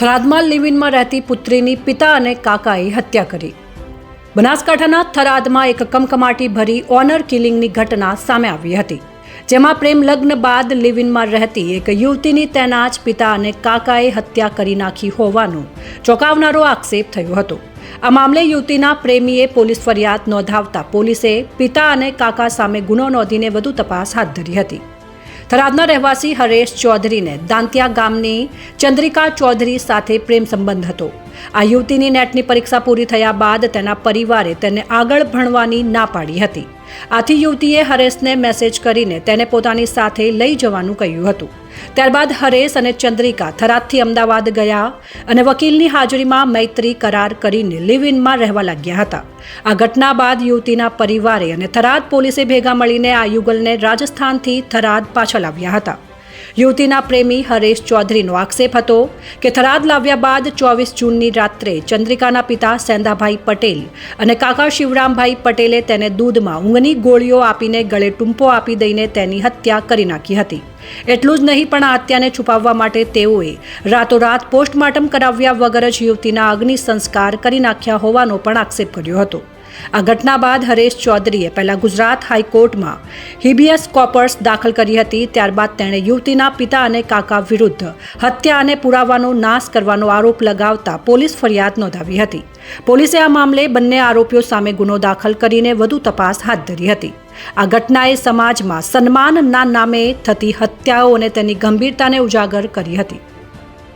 થરાદમાં લિવિનમાં રહેતી પુત્રીની પિતા અને કાકાએ હત્યા કરી. બનાસકાંઠાના થરાદમાં એક કમકમાટી ભરી ઓનર કિલિંગની ઘટના સામે આવી હતી, જેમાં પ્રેમ લગ્ન બાદ લિવિનમાં રહેતી એક યુવતીની તેના જ પિતા અને કાકાએ હત્યા કરી નાખી હોવાનો ચોંકાવનારો આક્ષેપ થયો હતો. આ મામલે યુવતીના પ્રેમીએ પોલીસ ફરિયાદ નોંધાવતા પોલીસે પિતા અને કાકા સામે ગુનો નોંધીને વધુ તપાસ હાથ ધરી હતી. થરાદના રહેવાસી હરેશ ચૌધરીને દાંતિયા ગામની ચંદ્રિકા ચૌધરી સાથે પ્રેમ સંબંધ હતો. આ યુવતીની નેટની પરીક્ષા પૂરી થયા બાદ તેના પરિવારે તેને આગળ ભણવાની ના પાડી હતી. આથી યુવતીએ હરેશને મેસેજ કરીને તેને પોતાની સાથે લઈ જવાનું કહ્યું હતું. ત્યારબાદ હરેશ અને ચંદ્રિકા થરાદથી અમદાવાદ ગયા અને વકીલની હાજરીમાં મૈત્રી કરાર કરીને લિવ ઇનમાં રહેવા લાગ્યા હતા. આ ઘટના બાદ યુવતીના પરિવારે અને થરાદ પોલીસે ભેગા મળીને આ યુગલને રાજસ્થાનથી થરાદ પાછા લાવ્યા હતા. યુવતીના પ્રેમી હરેશ ચૌધરીનો આક્ષેપ હતો કે થરાદ લાવ્યા બાદ ચોવીસ જૂનની રાત્રે ચંદ્રિકાના પિતા સેંધાભાઈ પટેલ અને કાકા શિવરામભાઈ પટેલે તેને દૂધમાં ઊંઘની ગોળીઓ આપીને ગળે ટૂંપો આપી દઈને તેની હત્યા કરી નાખી હતી. એટલું જ નહીં, પણ આ હત્યાને છુપાવવા માટે તેઓએ રાતોરાત પોસ્ટમોર્ટમ કરાવ્યા વગર જ યુવતીના અગ્નિ સંસ્કાર કરી નાખ્યા હોવાનો પણ આક્ષેપ કર્યો હતો. આ ઘટના બાદ હરેશ ચૌધરીએ પહેલાં ગુજરાત હાઈકોર્ટમાં હિબિયસ કોપર્સ દાખલ કરી હતી, ત્યારબાદ તેણે યુવતીના પિતા અને કાકા વિરુદ્ધ હત્યા અને પુરાવાનો નાશ કરવાનો આરોપ લગાવતા પોલીસ ફરિયાદ નોંધાવી હતી. પોલીસે આ મામલે બંને આરોપીઓ સામે ગુનો દાખલ કરીને વધુ તપાસ હાથ ધરી હતી. આ ઘટનાએ સમાજમાં સન્માનના નામે થતી હત્યાઓ અને તેની ગંભીરતાને ઉજાગર કરી હતી.